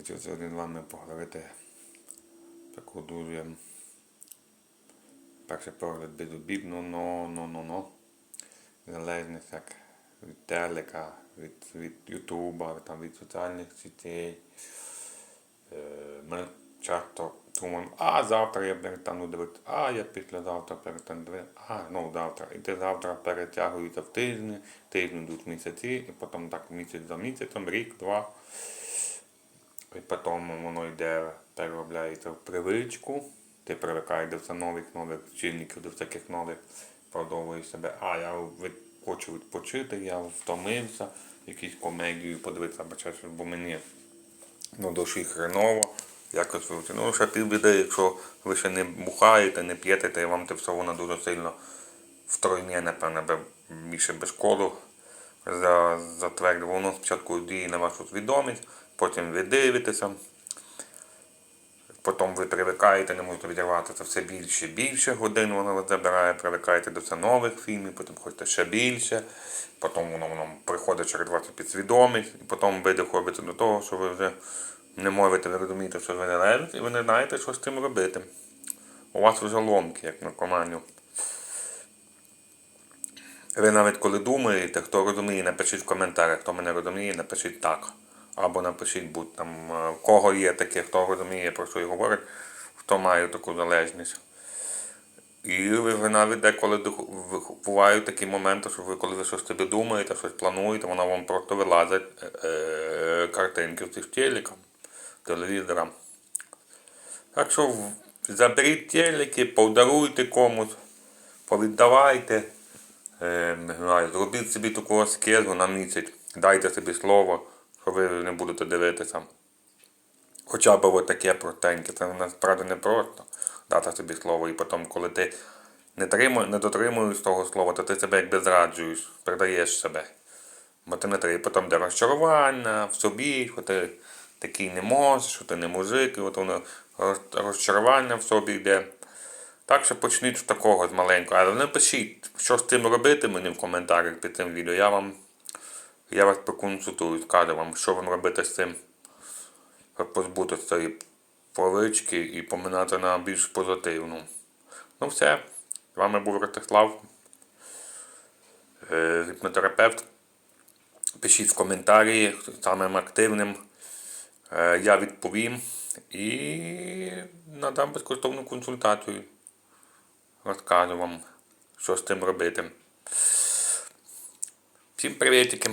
Хотів сьогодні з вами поговорити таку дуже перший погляд безобідну, но, но, но, но. Залежність як від телека, від, від Ютуба, там, від соціальних сітей. Е, ми часто думаємо, а завтра я перестану дивитися, а я післязавтра перестану дивитися, а ну завтра. І ти завтра перетягується в тижні, тижні йдуть місяці, і потім так місяць за місяцем, рік, два. І потім воно йде, переробляється в привичку. Ти привикаєш до все нових нових чинників, до всяких нових, продовжуєш себе. А я хочу відпочити, я втомився, якусь комедію подивитися, щось, бо мені ну, душі хреново. Якось. Ну, ще півбіди, якщо ви ще не бухаєте, не п'єте, то вам це все воно дуже сильно втройне, напевно, більше без шкоду за, затвердило. Воно спочатку діє на вашу свідомість, потім ви дивитеся, потім ви привикаєте, не можете відірватися все більше і більше годин воно вас забирає, привикаєте до все нових фільмів, потім хочете ще більше, потім воно, воно приходить через вашу підсвідомість, і потім ви доходите до того, що ви вже не можете, ви розумієте, що ви не лежите, і ви не знаєте, що з цим робити. У вас вже ломки, як наркоманів. Ви навіть коли думаєте, хто розуміє, напишіть в коментарях, хто мене розуміє, напишіть так. Або напишіть, будь там, е, кого є таке, хто розуміє, про що я говорить, хто має таку залежність. І ви, навіть деколи бувають такі моменти, що ви коли ви щось собі думаєте, щось плануєте, воно вам просто вилазить е, е, картинки в цих телеках, телевізора. Так що заберіть телеки, подаруйте комусь, повіддавайте. Е, зробіть собі таку аскезу на місяць, дайте собі слово, що ви не будете дивитися. Хоча б от таке простеньке, це насправді не просто дати собі слово, і потім, коли ти не, не дотримуєш того слова, то ти себе якби зраджуєш, передаєш себе. Бо ти не треба, потім де розчарування в собі, що ти такий не можеш, що ти не мужик, і от воно розчарування в собі йде. Так що почніть з такого з маленького. Але напишіть, що з цим робити мені в коментарях під цим відео. Я вам я вас проконсультую, скажу вам, що вам робити з цим, щоб позбутися цієї повички і поминати на більш позитивну. Ну все. З вами був Ростислав, е, гіпнотерапевт. Пишіть в коментарі самим активним. Е, Я відповім і надам безкоштовну консультацію. Розкажу вам, що з цим робити. Всім привітики!